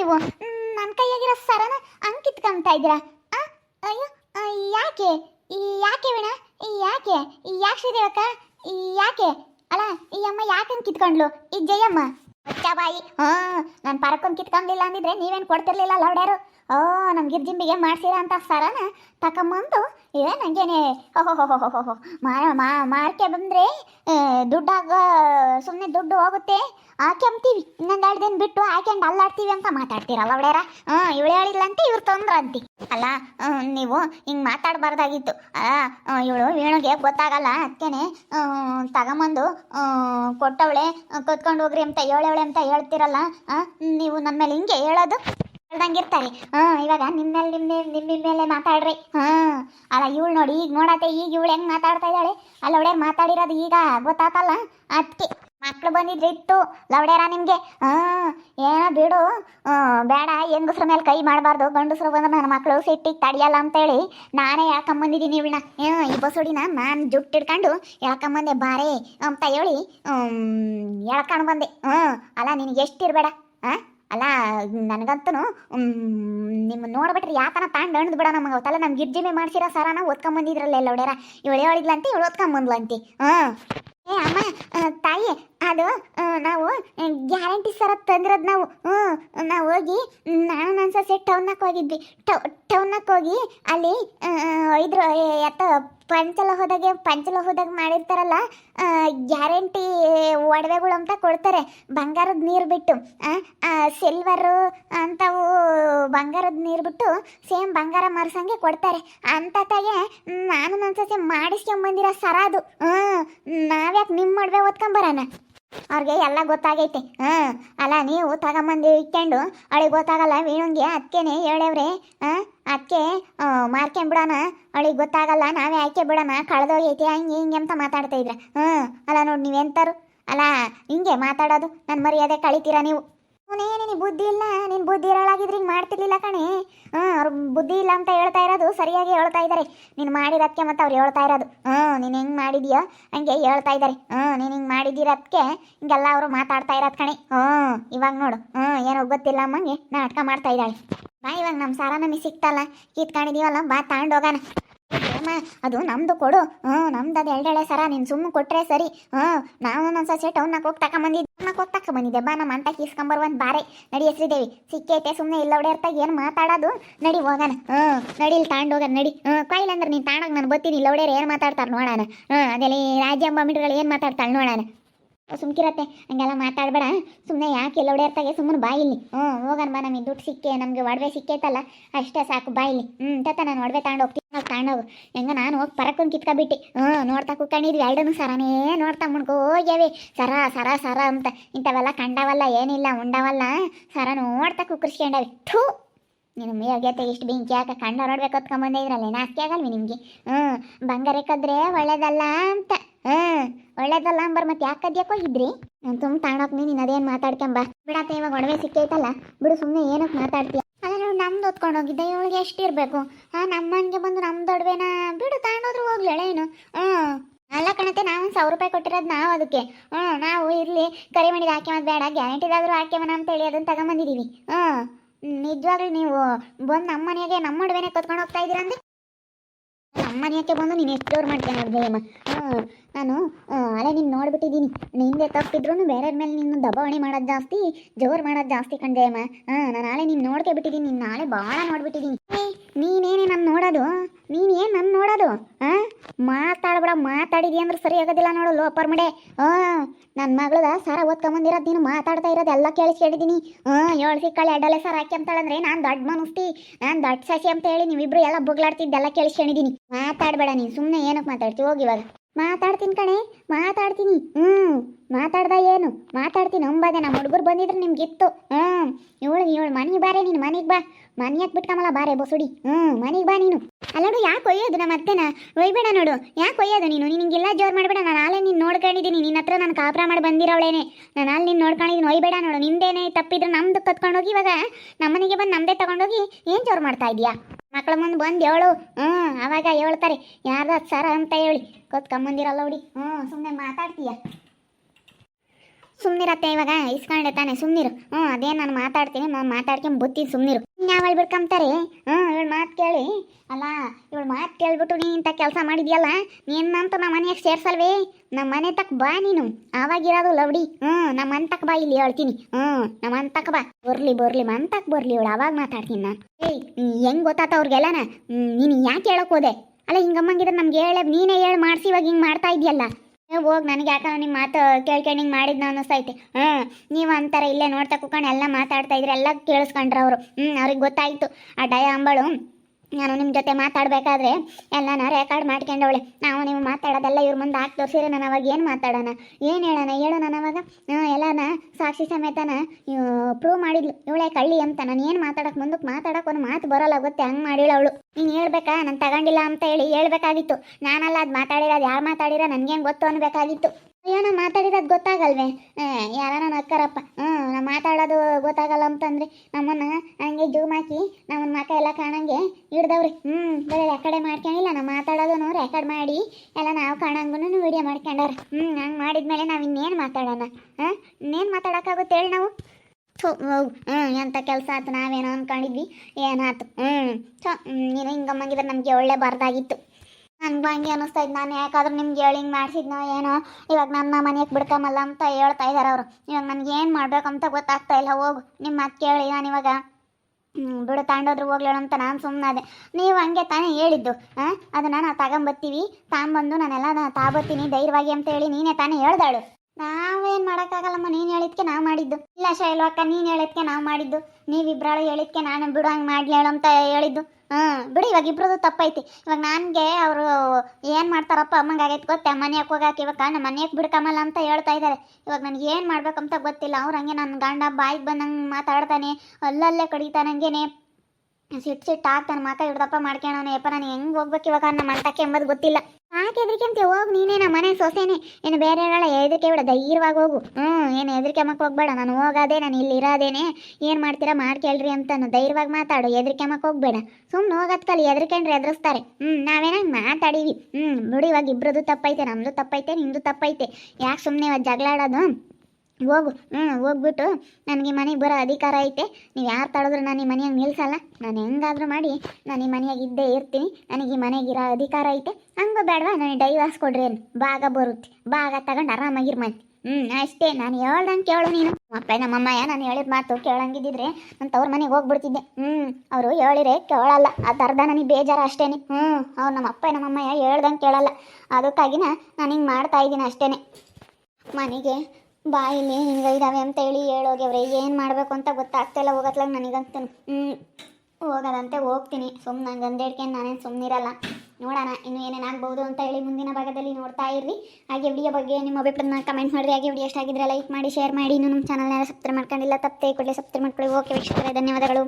ನೀವು? ನನ್ನ ಕೈಯಾಗಿರೋ ಸರನ ಹಂಗ್ ಕಿತ್ಕೊಂತ ಇದ್ದೀರಾ? ಅಯ್ಯೋ ಯಾಕೆ? ಯಾಕೆ ವೀಣ? ಯಾಕೆ? ಯಾಕೆ ಶ್ರೀದೇವಕ್ಕ? ಯಾಕೆ? ಅಲ್ಲ, ಈ ಅಮ್ಮ ಯಾಕಂಗ್ ಕಿತ್ಕೊಂಡ್ಲು ಈ ಜಯಮ್ಮ? ಬಾಯಿ. ಹಾ ನಾನು ಪರಕ್ಕೊಂದು ಕಿತ್ಕೊಂಡಿಲ್ಲ ಅಂದಿದ್ರೆ ನೀವೇನು ಕೊಡ್ತಿರ್ಲಿಲ್ಲ ಲೌಡ್ಯಾರು? ಓ ನಮ್ಮ ಗಿರ್ಜಿಂಬಿಗೆ ಮಾಡ್ಸಿರ ಅಂತ ಸರನ ತಕೊಂಬಂದು ಇವೇ ನಂಗೇನೆ ಓಹೋ ಮಾರ ಮಾರ್ಕೆ ಬಂದರೆ ದುಡ್ಡಾಗ ಸುಮ್ಮನೆ ದುಡ್ಡು ಹೋಗುತ್ತೆ. ಹಾಕ್ಯಂತೀವಿ ಇನ್ನೊಂದು ಎರಡು ದಿನ ಬಿಟ್ಟು ಹಾಕ್ಯಂಡು ಅಲ್ಲಾಡ್ತೀವಿ ಅಂತ ಮಾತಾಡ್ತೀರಲ್ಲ ಅವಳ್ಯಾರ ಹ್ಞೂ, ಇವಳು ಹೇಳಿಲ್ಲ ಅಂತ ಇವ್ರು ತೊಂದ್ರೆ ಅಂತಿ. ಅಲ್ಲ ನೀವು ಹಿಂಗೆ ಮಾತಾಡಬಾರ್ದಾಗಿತ್ತು. ಇವಳು ವೀಣುಗೆ ಗೊತ್ತಾಗಲ್ಲ ಅದಕ್ಕೇನೆ ತಗೊಂಬಂದು ಕೊಟ್ಟವಳೆ ಕೊತ್ಕೊಂಡು ಹೋಗ್ರಿ ಅಂತ ಹೇಳವಳೆ ಅಂತ ಹೇಳ್ತಿರಲ್ಲ ನೀವು ನನ್ನ ಮೇಲೆ ಹಿಂಗೆ ಹೇಳೋದು ಹೇಳ್ದಂಗಿರ್ತಾರೆ. ಹಾಂ ಇವಾಗ ನಿಮ್ಮ ಮೇಲೆ ನಿಮ್ಮ ನಿಮ್ಮ ಮೇಲೆ ಮಾತಾಡ್ರಿ. ಹಾ ಅಲ್ಲ ಇವಳು ನೋಡಿ, ಈಗ ನೋಡತ್ತೆ, ಈಗ ಇವಳು ಹೆಂಗ್ ಮಾತಾಡ್ತಾ ಇದ್ದಾಳೆ? ಅಲ್ಲ ಅವಳೇ ಮಾತಾಡಿರೋದು ಈಗ ಗೊತ್ತಾತಲ್ಲ? ಅದಕ್ಕೆ ಮಕ್ಳು ಬಂದಿದ್ರೆ ಇತ್ತು ಲವಡ್ಯಾರ ನಿಮಗೆ. ಹಾಂ ಏನೋ ಬಿಡು. ಬೇಡ, ಹೆಂಗಸ್ರ ಮೇಲೆ ಕೈ ಮಾಡಬಾರ್ದು. ಗಂಡಸ್ರು ಬಂದ್ರೆ ನನ್ನ ಮಕ್ಕಳು ಸಿಟ್ಟಿಗೆ ತಡಿಯಲ್ಲ ಅಂತೇಳಿ ನಾನೇ ಹೇಳ್ಕೊಂಬಂದಿದ್ದೀನಿ ಇವಳನ್ನ. ಹ್ಞೂ ಈ ಬಸುಡಿನ ನಾನು ಜುಟ್ಟು ಹಿಡ್ಕೊಂಡು ಹೇಳ್ಕೊಂಬಂದೆ ಬಾರೆ ಅಂತ ಹೇಳಿ ಹೇಳ್ಕೊಂಡು ಬಂದೆ. ಹ್ಞೂ ಅಲ್ಲ ನಿನಗೆ ಎಷ್ಟು ಇರಬೇಡ ಹಾಂ ಅಲ್ಲ ನನಗಂತೂ ನಿಮ್ಮ ನೋಡ್ಬಿಟ್ರೆ ಯಾಕನ ತಾಂಡ್ ಅಣ್ದು ಬಿಡ ನಮ್ಗೆ ಅವತ್ತಲ್ಲ ನಮ್ಮ ಗಿರ್ಜಿಮೆ ಮಾಡ್ಸಿರೋ ಸರನ ಓದ್ಕೊಂಬಂದಿದ್ರಲ್ಲ ಎಲ್ಲ ಹೊಡ್ಯಾರ ಇವಳು ಹೇಳಿದ್ಲಂತೆ, ಇವಳು ಓದ್ಕೊಂಬಂದ್ಲಂತೆ ಹ್ಞೂ ಏ, ಅಮ್ಮ ತಾಯಿ ಅದು ನಾವು ಗ್ಯಾರಂಟಿ ಸರ ತಂದಿರೋದು ನಾವು. ಹ್ಞೂ, ನಾವು ಹೋಗಿ, ನಾನು ನನ್ನ ಸೊಸೆ ಟೌನಕ್ಕೆ ಹೋಗಿದ್ವಿ. ಟೌ ಟೌನಕ್ಕೆ ಹೋಗಿ ಅಲ್ಲಿ ಇದ್ರ ಎತ್ತ ಪಂಚಲ ಹೋದಾಗ ಮಾಡಿರ್ತಾರಲ್ಲ ಗ್ಯಾರಂಟಿ ಒಡವೆಗಳು ಅಂತ ಕೊಡ್ತಾರೆ. ಬಂಗಾರದ ನೀರು ಬಿಟ್ಟು ಸಿಲ್ವರು ಅಂಥವು ಬಂಗಾರದ ನೀರು ಬಿಟ್ಟು ಸೇಮ್ ಬಂಗಾರ ಮರ್ಸಂಗೆ ಕೊಡ್ತಾರೆ. ಅಂಥತ್ತಾಗೆ ನಾನು ನನ್ನ ಸೊಸೆ ಮಾಡಿಸ್ಕೊಂಬಂದಿರೋ ಸರ ಅದು. ಹ್ಞೂ, ನಾವ್ಯಾಕೆ ನಿಮ್ಮ ಒಡವೆ ಓದ್ಕೊಂಬರೋಣ ಅವ್ರಿಗೆ ಎಲ್ಲ ಗೊತ್ತಾಗೈತೆ. ಹಾಂ, ಅಲ್ಲ ನೀವು ತಗೊಂಬಂದು ಇಟ್ಕೊಂಡು ಅವಳಿಗೆ ಗೊತ್ತಾಗಲ್ಲ ವೀಣುಂಗೆ ಅದಕ್ಕೇನೆ ಹೇಳವ್ರೆ ಹಾಂ ಅದಕ್ಕೆ ಮಾರ್ಕೊಂಬಿಡೋಣ ಅವಳಿಗೆ ಗೊತ್ತಾಗಲ್ಲ, ನಾವೇ ಆಯ್ಕೆ ಬಿಡೋಣ. ಕಳೆದೋಗೈತೆ, ಹಂಗೆ ಹಿಂಗೆ ಅಂತ ಮಾತಾಡ್ತಾ ಇದ್ರ. ಹ್ಞೂ ಅಲ್ಲ ನೋಡಿ ನೀವೆಂತಾರು? ಅಲ್ಲ, ಹಿಂಗೆ ಮಾತಾಡೋದು. ನನ್ನ ಮರ್ಯಾದೆ ಕಳಿತೀರಾ ನೀವು? ಅವನೇನು ನೀನು ಬುದ್ಧಿ ಇಲ್ಲ ನಿನ್ ಬುದ್ಧಿ ಇರೋಳಾಗಿದ್ರೆ ಹಿಂಗೆ ಮಾಡ್ತಿರ್ಲಿಲ್ಲ ಕಣೆ. ಹ್ಞೂ ಅವ್ರು ಬುದ್ಧಿ ಇಲ್ಲ ಅಂತ ಹೇಳ್ತಾ ಇರೋದು, ಸರಿಯಾಗಿ ಹೇಳ್ತಾ ಇದ್ದಾರೆ ನೀನು ಮಾಡಿರೋದಕ್ಕೆ ಮತ್ತು ಅವ್ರು ಹೇಳ್ತಾ ಇರೋದು. ಹ್ಞೂ ನೀನು ಹೆಂಗೆ ಮಾಡಿದೀಯ? ಹಂಗೆ ಹೇಳ್ತಾ ಇದ್ದಾರೆ ಹ್ಞೂ ನೀನು ಹಿಂಗೆ ಮಾಡಿದಿರೋದಕ್ಕೆ ಹಿಂಗೆಲ್ಲ ಅವರು ಮಾತಾಡ್ತಾ ಇರೋದು ಕಣೆ. ಹ್ಞೂ ಇವಾಗ ನೋಡು. ಹ್ಞೂ ಏನೋ ಗೊತ್ತಿಲ್ಲ ಅಮ್ಮಂಗೆ, ನಾಟಕ ಮಾಡ್ತಾ ಇದ್ದಾಳೆ. ಬಾ ಇವಾಗ ನಮ್ಮ ಸಾರ ನಮಗೆ ಸಿಗ್ತಲ್ಲ ಕಿತ್ಕೊಂಡಿದೀವಲ್ಲ, ಬಾ ತಗೊಂಡು ಹೋಗೋಣ. ಅಮ್ಮ, ಅದು ನಮ್ದು ಕೊಡು. ಹ್ಞೂ, ನಮ್ದು ಅದು ಎರಡೆಳೆ ಸರ, ನೀನು ಸುಮ್ಮನೆ ಕೊಟ್ಟರೆ ಸರಿ. ಹ್ಞೂ, ನಾವು ಒಂದೊಂದು ಸಸಿ ಟೌನ್ನಾಗ ಹೋಗಿ ತಗೊಂಬಂದಿದ್ದೆ ಬಂದಿದ್ದೆ ಹೋಗಿ ತಗೊಂಬಂದಿದ್ದೆ ಬಾ, ನಮ್ಮ ಅಂತ ಕೀಸ್ಕೊಂಬರ್ವಂತ ಬಾರೆ. ನಡಿ ಹೆಸ್ರಿದೇವಿ. ಸಿಕ್ಕೈತೆ ಸುಮ್ಮನೆ ಇಲ್ಲ ಹೊಡೆಯರ್ತಾಗ ಏನು ಮಾತಾಡೋದು? ನಡಿ ಹೋಗೋಣ. ಹ್ಞೂ, ನಡಿ ಇಲ್ಲಿ ತಾಂಡು ಹೋಗೋಣ, ನಡಿ. ಹ್ಞೂ, ಕೊಯ್ಲ್ ಅಂದ್ರೆ ನೀನು ತಾಣಕ್ಕೆ ನಾನು ಬರ್ತೀನಿ. ಇಲ್ಲ ಹೊಡೆಯರು ಏನು ಮಾತಾಡ್ತಾರೆ ನೋಡೋಣ. ಹ್ಞೂ ಅದೇ ರಾಜ್ಯಾಂಬ ಮಿಟ್ಗಳು ಏನು ಮಾತಾಡ್ತಾಳೆ ನೋಡೋಣ. ಸುಮ್ಕಿರತ್ತೆ. ಹಂಗೆಲ್ಲ ಮಾತಾಡಬೇಡ. ಸುಮ್ಮನೆ ಯಾಕೆ ಎಲ್ಲ ಹೊಡೆಯರ್ತಾಗೆ ಸುಮ್ಮನೆ ಬಾ ಇಲ್ಲಿ. ಹ್ಞೂ, ಹೋಗೋಣ ಬಾ ನಮಗೆ ದುಡ್ಡು ಸಿಕ್ಕೆ, ನಮಗೆ ಒಡವೆ ಸಿಕ್ಕೈತಲ್ಲ, ಅಷ್ಟೇ ಸಾಕು, ಬಾ ಇಲ್ಲಿ. ಹ್ಞೂ ತತ್ತ ನಾನು ಒಡವೆ ತಗೊಂಡು ಹೋಗ್ತೀನಿ. ನಾವು ತಗೊಂಡೋಗು ಹೆಂಗ. ನಾನು ಹೋಗಿ ಪರಕ್ಕೊಂದು ಕಿತ್ಕೊಬಿಟ್ಟು ಹ್ಞೂ, ನೋಡ್ತಾ ಕುತ್ಕೊಂಡಿದ್ವಿ. ಎರಡನ್ನೂ ಸರನೇ ನೋಡ್ತಾ ಮುಣ್ಕೋಗ್ಯಾವೆ ಸರ ಸರ ಸರ ಅಂತ. ಇಂಥವೆಲ್ಲ ಕಂಡವಲ್ಲ, ಏನಿಲ್ಲ, ಉಂಡವಲ್ಲ. ಸರ ನೋಡ್ತಾ ಕುಕ್ಕರ್ಸ್ಕೊಂಡವೆ. ಥೂ! ನೀನು ಮೇಲ್ಗೆತ್ತೆ ಇಷ್ಟು ಬೆಂಕಿ ಯಾಕೆ ಕಂಡ ನೋಡ್ಬೇಕು ಹೊತ್ಕೊಂಬಂದಿದ್ರಲ್ಲ ನಾಚಿಕೆ ಆಗಲ್ವಿ ನಿಮಗೆ? ಹ್ಞೂ, ಬಂಗಾರ ಕದ್ರೆ ಒಳ್ಳೇದಲ್ಲ ಅಂತ. ಹ್ಞೂ ಒಳ್ಳೇದಲ್ಲ ಅಂಬರ್, ಮತ್ತೆ ಯಾಕೆ ಕದ್ಯಕ್ಕೆ ಹೋಗಿದ್ರಿ? ನಾನು ತುಂಬ ತಾಣಕ್ ನೀನು ಅದೇನು ಮಾತಾಡ್ಕೊಂಬ ಬಿಡತ್ತೆ, ಇವಾಗ ಒಡವೆ ಸಿಕ್ಕೈತಲ್ಲ. ಬಿಡು ಸುಮ್ಮನೆ ಏನಕ್ಕೆ ಮಾತಾಡ್ತೀಯ? ಅಲ್ಲ, ನೋಡಿ, ನಮ್ದು ಹೊತ್ಕೊಂಡು ಹೋಗಿದ್ದೆ, ಇವಳಿಗೆ ಎಷ್ಟು ಇರಬೇಕು ಹಾಂ ನಮ್ಮನಿಗೆ ಬಂದು ನಮ್ಮ ಒಡವೆನ? ಬಿಡು, ತಾಣೋದ್ರು ಹೋಗ್ಲಿ ಏನು ಹ್ಞೂ ಅಲ್ಲ ಕಣತೆ ನಾವು ಒಂದು ಸಾವಿರ ರೂಪಾಯಿ ಕೊಟ್ಟಿರೋದು ನಾವು ಅದಕ್ಕೆ. ಹ್ಞೂ ನಾವು ಇರಲಿ, ಕರಿ ಹಾಕಿ ಹಾಕ್ಯಮದು ಬೇಡ ಗ್ಯಾರಂಟಿದಾದರೂ ಹಾಕ್ಯಮನ ಅಂತೇಳಿ ಅದನ್ನು ತಗೊಂಬಂದಿದ್ದೀವಿ ಹ್ಞೂ ನಿಜವಾಗ್ಲೂ ನೀವು ಬಂದು ನಮ್ಮ ಮನೆಗೆ ನಮ್ಮ ಒಡವೆನೆ ಕತ್ಕೊಂಡು ಹೋಗ್ತಾ ಇದ್ದೀರಾ ಅಂದ್ರೆ ನಮ್ಮ ಯಾಕೆ ಬಂದು ನೀನು ಎಕ್ಸ್ಪ್ಲೋರ್ ಮಾಡ್ತೇನೆ ಹ್ಞೂ ನಾನು ಆ, ಅಲೆ ನೀನು ನೋಡ್ಬಿಟ್ಟಿದ್ದೀನಿ ನಿಂದೆ ತಪ್ಪಿದ್ರು ಬೇರೆಯವ್ರ ಮೇಲೆ ನೀನು ದಬಾವಣೆ ಮಾಡೋದು ಜಾಸ್ತಿ ಜೋರು ಮಾಡೋದು ಜಾಸ್ತಿ ಕಂಡೆ ಅಮ್ಮ ಹಾಂ ನಾನು ನಾಳೆ ನಿನ್ನ ನೋಡ್ಕೆ ಬಿಟ್ಟಿದ್ದೀನಿ ನಿನ್ನ ನಾಳೆ ಭಾಳ ನೋಡ್ಬಿಟ್ಟಿದ್ದೀನಿ ನೀನೇನೇ ನಾನು ನೋಡೋದು? ನೀನು ಏನು ನನ್ನ ನೋಡೋದು? ಹಾಂ ಮಾತಾಡಬೇಡ ಮಾತಾಡಿದಿ ಅಂದ್ರೆ ಸರಿ ಆಗೋದಿಲ್ಲ ನೋಡು, ಲೋಪರ್ ಮಡೆ. ಹಾಂ ನನ್ನ ಮಗಳದ ಸರ ಓದ್ಕೊಂಬಂದಿರೋದು ನೀನು ಮಾತಾಡ್ತಾ ಇರೋದು ಎಲ್ಲ ಕೇಳಿಸ್ಕೊಂಡಿದ್ದೀನಿ. ಹಾಂ ಏಳು ಸಿಕ್ಕಳಿ ಎಡಲೆ ಸರ್ ಹಾಕಿ ಅಂತಾಳಂದ್ರೆ ನಾನು ದೊಡ್ಡ ಮನಸ್ತಿ, ನಾನು ದೊಡ್ಡ ಸಸಿ ಅಂತ ಹೇಳಿ ನೀವಿಬ್ರು ಎಲ್ಲ ಬೊಗ್ಲಾಡ್ತಿದ್ದೆಲ್ಲ ಕೇಳಿಸ್ಕೊಂಡಿದ್ದೀನಿ. ಮಾತಾಡಬೇಡ ನೀನು ಸುಮ್ಮನೆ ಏನಕ್ಕೆ ಮಾತಾಡ್ತೀವಿ ಹೋಗಿ ಇವಾಗ. ಮಾತಾಡ್ತೀನಿ ಕಣೆ, ಮಾತಾಡ್ತೀನಿ. ಹ್ಞೂ ಮಾತಾಡ್ದ ಏನು? ಮಾತಾಡ್ತೀನಿ. ಅಂಬದೆ ನಮ್ಮ ಹುಡುಗರು ಬಂದಿದ್ರೆ ನಿಮ್ಗಿತ್ತು. ಹ್ಞೂ ಇವಳು ಇವಳು ಮನೆಗೆ ಬಾರೆ ನೀನು, ಮನೆಗೆ ಬಾ. ಮನೆಯಾಗ ಬಿಟ್ಕಮಲ್ಲ ಬಾರೆ ಬಸುಡಿ? ಹ್ಞೂ ಮನೆಗೆ ಬಾ ನೀನು. ಅಲ್ಲೋಡು ಯಾಕೆ ಒಯ್ಯೋದು ನಮ್ಮ ಅತ್ತೆನ? ಒಯ್ಬೇಡ ನೋಡು. ಯಾಕೆ ಒಯ್ಯೋದು ನೀನು? ನಿನಗೆಲ್ಲ ಜೋರು ಮಾಡಬೇಡ. ನಾನು ಆಲೇ ನೀನು ನೋಡ್ಕೊಂಡಿದ್ದೀನಿ ನಿನ್ನ ಹತ್ರ ನಾನು ಕಾಪುರ ಮಾಡಿ ಬಂದಿರೋಳೇನೆ. ನಾನು ಅಲ್ಲಿ ನೀನು ನೋಡ್ಕೊಂಡಿದ್ದೀನಿ ಒಯ್ಬೇಡ ನೋಡು. ನಿಂದೇನೆ ತಪ್ಪಿದ್ರೆ ನಮ್ದು ಕತ್ಕೊಂಡೋಗಿ ಇವಾಗ ನಮ್ಮನೆಗೆ ಬಂದು ನಮ್ಮದೇ ತಗೊಂಡೋಗಿ ಏನು ಜೋರು ಮಾಡ್ತಾ ಇದೀಯಾ? ಮಕ್ಕಳ ಮುಂದೆ ಬಂದು ಹೇಳು ಹ್ಞೂ ಅವಾಗ ಹೇಳ್ತಾರೆ ಯಾರ್ದ ಸರ ಅಂತ ಹೇಳಿ. ಕತ್ಕೊಂಬಂದಿರಲ್ಲ ಹುಡಿ. ಹ್ಞೂ ಸುಮ್ಮನೆ ಮಾತಾಡ್ತೀಯ? ಸುಮ್ನಿರತ್ತೆ ಇವಾಗ, ಇಸ್ಕೊಂಡೆ ತಾನೆ, ಸುಮ್ನಿರು. ಹ್ಞೂ ಅದೇ ನಾನು ಮಾತಾಡ್ತೀನಿ, ನಾನು ಮಾತಾಡ್ಕೊಂಡು ಬತ್ತೀನಿ ಸುಮ್ನಿರು. ಯಾವಳು ಬಿಡ್ಕೊಂತಾರೆ ಹ್ಞೂ ಇವಳು ಮಾತು ಕೇಳಿ. ಅಲ್ಲ, ಇವಳು ಮಾತು ಕೇಳ್ಬಿಟ್ಟು ನೀ ಇಂಥ ಕೆಲಸ ಮಾಡಿದ್ಯಲ್ಲ ನಿನ್ನಂತ ನಮ್ಮ ಮನೆಯಾಗ ಸೇರ್ಸಲ್ವೇ? ನಮ್ಮ ಮನೆ ತಕ್ಕ ಬಾ ನೀನು. ಆವಾಗಿರೋದು ಲವ್ಡಿ. ಹ್ಞೂ ನಮ್ಮ ಅಂತಕ್ ಬಾ ಇಲ್ಲಿ ಹೇಳ್ತೀನಿ. ಹ್ಞೂ ನಮ್ಮ ಅಂತಕ್ ಬಾ. ಬರ್ಲಿ ಬರ್ಲಿ ತಕ್ಕ ಬರ್ಲಿ ಇವಳು ಅವಾಗ ಮಾತಾಡ್ತೀನಿ ನಾನು. ಏಯ್ ಹೆಂಗ್ ಗೊತ್ತಾತ ಅವ್ರಿಗೆಲ್ಲನ? ನೀನು ಯಾಕೆ ಹೇಳೋಕೆ ಹೋದೆ? ಅಲ್ಲ, ಹಿಂಗಮ್ಮಂಗಿದ್ರೆ ನಮ್ಗೆ ಹೇಳ ನೀನೇ ಹೇಳಿ ಮಾಡಿಸಿ, ಇವಾಗ ಹಿಂಗೆ ಮಾಡ್ತಾ ಇದೆಯಲ್ಲ. ಹೋಗಿ, ನನಗೆ ಯಾಕಂದ್ರೆ ನಿಮ್ಮ ಮಾತು ಕೇಳ್ಕೊಂಡು ಹಿಂಗೆ ಮಾಡಿದ್ನ ಅನ್ನಿಸ್ತೈತೆ. ಹ್ಞೂ ನೀವು ಅಂತಾರೆ ಇಲ್ಲೇ ನೋಡ್ತಾ ಕುತ್ಕೊಂಡು ಎಲ್ಲ ಮಾತಾಡ್ತಾ ಇದ್ರೆ ಎಲ್ಲ ಕೇಳಿಸ್ಕೊಂಡ್ರು ಅವರು. ಹ್ಞೂ ಅವ್ರಿಗೆ ಗೊತ್ತಾಯಿತು. ಆ ಡಯ ಅಂಬಳು ನಾನು ನಿಮ್ಮ ಜೊತೆ ಮಾತಾಡಬೇಕಾದ್ರೆ ಎಲ್ಲನ ರೆಕಾರ್ಡ್ ಮಾಡ್ಕೊಂಡವಳೆ. ನಾವು ನೀವು ಮಾತಾಡೋದೆಲ್ಲ, ಇವ್ರ ಮುಂದೆ ಹಾಕಿ ತೋರಿಸಿದ್ರೆ ನಾನು ಅವಾಗ ಏನು ಮಾತಾಡೋಣ? ಏನು ಹೇಳೋಣ? ಹೇಳು ನಾನು ಅವಾಗ. ಎಲ್ಲಾನ ಸಾಕ್ಷಿ ಸಮೇತನ ಪ್ರೂವ್ ಮಾಡಿದ್ಲು. ಇವಳೆ ಕಳ್ಳಿ ಅಂತ. ನಾನು ಏನು ಮಾತಾಡೋಕೆ ಮುಂದಕ್ಕೆ ಮಾತಾಡೋಕೆ ಒಂದು ಮಾತು ಬರೋಲ್ಲ ಗೊತ್ತೆ, ಹಂಗೆ ಮಾಡಿಲ್ಲ ಅವಳು ನೀನು ಹೇಳ್ಬೇಕಾ? ನಾನು ತಗೊಂಡಿಲ್ಲ ಅಂತ ಹೇಳಿ ಹೇಳ್ಬೇಕಾಗಿತ್ತು. ನಾನಲ್ಲ ಅದು ಮಾತಾಡಿರೋದು, ಯಾರು ಮಾತಾಡಿರೋ ನನಗೇನು ಗೊತ್ತು ಅನ್ಬೇಕಾಗಿತ್ತು. ಅಯ್ಯೋ ನಾನು ಮಾತಾಡಿರೋದು ಗೊತ್ತಾಗಲ್ವೇ? ಯಾರ ನಾನು ಅಕ್ಕರಪ್ಪ ಮಾತಾಡೋದು ಗೊತ್ತಾಗಲ್ಲ ಅಂತಂದ್ರೆ ನಮ್ಮನ್ನ ಹಂಗೆ ಜೂಮ್ ಹಾಕಿ ನಮ್ಮನ್ನ ಮಕ ಎಲ್ಲ ಕಾಣಂಗೆ ಹಿಡ್ದವ್ರಿ. ಹ್ಞೂ ಬರೀ ರೆಕಾರ್ಡೆ ಮಾಡ್ಕೊಂಡಿಲ್ಲ ನಾವು ಮಾತಾಡೋದು ರೆಕಾರ್ಡ್ ಮಾಡಿ ಎಲ್ಲ ನಾವು ಕಾಣಂಗೂ ವಿಡಿಯೋ ಮಾಡ್ಕೊಂಡವ್ರಿ ಹ್ಞೂ ಹಂಗೆ ಮಾಡಿದ್ಮೇಲೆ ನಾವು ಇನ್ನೇನು ಮಾತಾಡೋಣ? ಹಾಂ? ಇನ್ನೇನು ಮಾತಾಡೋಕ್ಕಾಗುತ್ತೆ ಹೇಳಿ ನಾವು? ಹ್ಞೂ ಎಂಥ ಕೆಲಸ ಆಯ್ತು ನಾವೇನೋ ಅನ್ಕೊಂಡಿದ್ವಿ. ಏನಾಯ್ತು ಹ್ಞೂ ಸೊ ನೀನು ಹಿಂಗಮ್ಮಂಗಿದ್ರೆ ನಮಗೆ ಒಳ್ಳೆ ಬಾರ್ದಾಗಿತ್ತು. ನನ್ಗೂ ಹಂಗೆ ಅನಿಸ್ತಾ ಇದ್ದು ನಾನು ಯಾಕಾದ್ರೂ ನಿಮ್ಗೆ ಹೇಳಿ ಹಿಂಗೆ ಮಾಡಿಸಿದ್ನೋ ಏನೋ, ಇವಾಗ ನನ್ನ ಮನೆಗೆ ಬಿಡ್ಕಮಲ್ಲ ಅಂತ ಹೇಳ್ತಾ ಇದ್ದಾರೆ ಅವರು. ಇವಾಗ ನನಗೆ ಏನು ಮಾಡ್ಬೇಕಂತ ಗೊತ್ತಾಗ್ತಾ ಇಲ್ಲ. ಹೋಗು ನಿಮ್ಮ ಮಾತು ಕೇಳಿ, ನಾನು ಇವಾಗ ಬಿಡು, ತಾಂಡೋದ್ರು ಹೋಗ್ಲೇಳು ಅಂತ ನಾನು ಸುಮ್ಮನಾದೆ ನೀವು ಹಂಗೆ ತಾನೇ ಹೇಳಿದ್ದು ಹಾಂ ಅದನ್ನ ನಾನು ತಗೊಂಬತ್ತೀವಿ. ತಾಂಬಂದು ನಾನೆಲ್ಲ ನಾನು ತಾಬತ್ತೀನಿ, ಧೈರ್ಯವಾಗಿ ಅಂತ ಹೇಳಿ ನೀನೇ ತಾನೇ ಹೇಳ್ದಾಳು. ನಾವೇನು ಮಾಡೋಕ್ಕಾಗಲ್ಲಮ್ಮ, ನೀನು ಹೇಳಿದ್ಕೆ ನಾವು ಮಾಡಿದ್ದು. ಇಲ್ಲ ಶೈಲ್ವಾಕ ನೀನು ಹೇಳಿದ್ಕೆ ನಾವು ಮಾಡಿದ್ದು. ನೀವಿಬ್ಬರಾಳು ಹೇಳಿದ್ಕೆ ನಾನು ಬಿಡು, ಹಂಗೆ ಮಾಡ್ಲೇಳು ಅಂತ ಹೇಳಿದ್ದು. ಹಾಂ, ಬಿಡಿ, ಇವಾಗ ಇಬ್ರದ್ದು ತಪ್ಪೈತಿ. ಇವಾಗ ನನಗೆ ಅವರು ಏನು ಮಾಡ್ತಾರಪ್ಪ ಅಮ್ಮಂಗೆ ಆಗೈತೆ ಗೊತ್ತೆ? ಮನೆಗೆ ಹೋಗಾಕ ಇವಾಗ ನಮ್ಮ ಮನೆಗೆ ಬಿಡ್ಕಮಲ್ಲ ಅಂತ ಹೇಳ್ತಾ ಇದ್ದಾರೆ ಇವಾಗ ನನಗೆ ಏನು ಮಾಡ್ಬೇಕಂತ ಗೊತ್ತಿಲ್ಲ. ಅವ್ರು ಹಂಗೆ ನನ್ನ ಗಂಡ ಬಾಯಿಗೆ ಬಂದಂಗೆ ಮಾತಾಡ್ತಾನೆ, ಅಲ್ಲಲ್ಲೇ ಕಡಿತಾನಂಗೇನೆ. ಸಿಟ್ಟು ಸಿಟ್ಟು ಆಗ್ತಾನೆ ಮಾತಾ ಹಿಡ್ದಪ್ಪ ಮಾಡ್ಕೊಳೋನೆ ಯಪ್ಪ, ನಾನು ಹೆಂಗೆ ಹೋಗ್ಬೇಕು ಇವಾಗ? ನಮ್ಮ ಮಂಟಕ್ಕೆ ಎಂಬುದು ಗೊತ್ತಿಲ್ಲ. ಯಾಕೆ ಹೆದರಿಕೆಂತ ಹೋಗಿ ನೀನೇ ನಮ್ಮ ಮನೆ ಸೊಸೆನೆ. ಏನು ಬೇರೆ ಹೇಳಲ್ಲ ಎದಕ್ಕೆ ಬಿಡ, ಧೈರ್ಯವಾಗಿ ಹೋಗು. ಹ್ಞೂ ಏನು ಹೆದರಿಕೆ ಮಕ್ಕ ಹೋಗ್ಬೇಡ. ನಾನು ಹೋಗಾದೆ, ನಾನು ಇಲ್ಲಿ ಇರೋದೇನೆ. ಏನು ಮಾಡ್ತೀರಾ ಮಾಡ್ಕೇಳ್ರಿ ಅಂತ ಧೈರ್ಯವಾಗಿ ಮಾತಾಡು. ಹೆದರಿಕೆ ಮಕ್ಕ ಹೋಗ್ಬೇಡ. ಸುಮ್ಮನೆ ಹೋಗೋದ್ ಕಲಿ ಹೆದರ್ಕೊಂಡ್ರೆ ಎದುರಿಸ್ತಾರೆ ಹ್ಞೂ ನಾವೇನಾಗ ಮಾತಾಡೀವಿ. ಹ್ಞೂ ನೋಡಿ ಇವಾಗ ಇಬ್ರದ್ದು ತಪ್ಪೈತೆ ನಮ್ಮದು ತಪ್ಪೈತೆ ನಿಮ್ಮದು ತಪ್ಪೈತೆ. ಯಾಕೆ ಸುಮ್ಮನೆ ಇವಾಗ ಜಗಳ ಆಡೋದು ಹೋಗು. ಹ್ಞೂ ಹೋಗ್ಬಿಟ್ಟು ನನಗೆ ಮನೆಗೆ ಬರೋ ಅಧಿಕಾರ ಐತೆ. ನೀವು ಯಾರು ತಡೆದ್ರು ನಾನು ಈ ಮನೆಯಾಗ ನಿಲ್ಸಲ್ಲ. ನಾನು ಹೆಂಗಾದರೂ ಮಾಡಿ ನಾನು ಈ ಮನೆಯಾಗ ಇದ್ದೇ ಇರ್ತೀನಿ. ನನಗೆ ಈ ಇರೋ ಅಧಿಕಾರ ಐತೆ. ಹಂಗೂ ಬೇಡವಾ, ನನಗೆ ಡೈವರ್ಸ್ ಕೊಡ್ರಿ ಏನು ಭಾಗ ಬರುತ್ತೆ. ಭಾಗ ತಗೊಂಡು ಆರಾಮಾಗಿರ್ ಮನೆ. ಹ್ಞೂ ಅಷ್ಟೇ. ನಾನು ಹೇಳ್ದಂಗೆ ಕೇಳು ನೀನು. ಅಪ್ಪ ನಮ್ಮಮ್ಮಯ್ಯ ನಾನು ಹೇಳಿದ ಮಾತು ಕೇಳಂಗಿದ್ದಿದ್ರೆ ನಾನು ತವ್ರ ಮನೆಗೆ ಹೋಗ್ಬಿಡ್ತಿದ್ದೆ. ಹ್ಞೂ ಅವರು ಹೇಳಿರೆ ಕೇಳಲ್ಲ. ಅದು ಅರ್ಧ ನನಗೆ ಬೇಜಾರು ಅಷ್ಟೇನೆ. ಹ್ಞೂ ಅವ್ರು ನಮ್ಮ ಅಪ್ಪ ನಮ್ಮಮ್ಮಯ್ಯ ಹೇಳ್ದಂಗೆ ಕೇಳಲ್ಲ. ಅದಕ್ಕಾಗಿನ ನಾನು ಹಿಂಗೆ ಮಾಡ್ತಾ ಇದ್ದೀನಿ ಅಷ್ಟೇನೆ. ಮನೆಗೆ ಬಾಯಿಲಿ ಹಿಂಗೆ ಇದಾವೆ ಅಂತ ಹೇಳಿ ಹೇಳೋಗ್ಯವ್ರೆ ಏನು ಮಾಡಬೇಕು ಅಂತ ಗೊತ್ತಾಗ್ತಿಲ್ಲ ಹೋಗತ್ಲಾಗ ನನಗಂತೂ. ಹ್ಞೂ ಹೋಗೋದಂತೆ ಹೋಗ್ತೀನಿ. ಸುಮ್ಮನೆ ಅಂದೇಡ್ಕೊಂಡು ನಾನೇನು ಸುಮ್ಮನಿರಲ್ಲ ನೋಡೋಣ, ಇನ್ನು ಏನೇನಾಗ್ಬೋದು ಅಂತ ಹೇಳಿ ಮುಂದಿನ ಭಾಗದಲ್ಲಿ ನೋಡ್ತಾ ಇರ್ರಿ. ಹಾಗೆ ವಿಡಿಯೋ ಬಗ್ಗೆ ನಿಮ್ಮ ಅಭಿಪ್ರಾಯನ ಕಮೆಂಟ್ ಮಾಡಿರಿ. ಹಾಗೆ ವಿಡಿಯೋ ಎಷ್ಟಾಗಿದ್ರೆ ಲೈಕ್ ಮಾಡಿ ಶೇರ್ ಮಾಡಿ. ಇನ್ನು ನಮ್ಮ ಚಾನಲ್ನ ಸಬ್ಸ್ಕ್ರೈಬ್ ಮಾಡ್ಕೊಂಡಿಲ್ಲ ತಪ್ಪೇ ಕೊಡಲಿ ಸಬ್ಸ್ಕ್ರೈಬ್ ಮಾಡ್ಕೊಳ್ಳಿ. ಓಕೆ ವೀಕ್ಷಕರೇ, ಧನ್ಯವಾದಗಳು.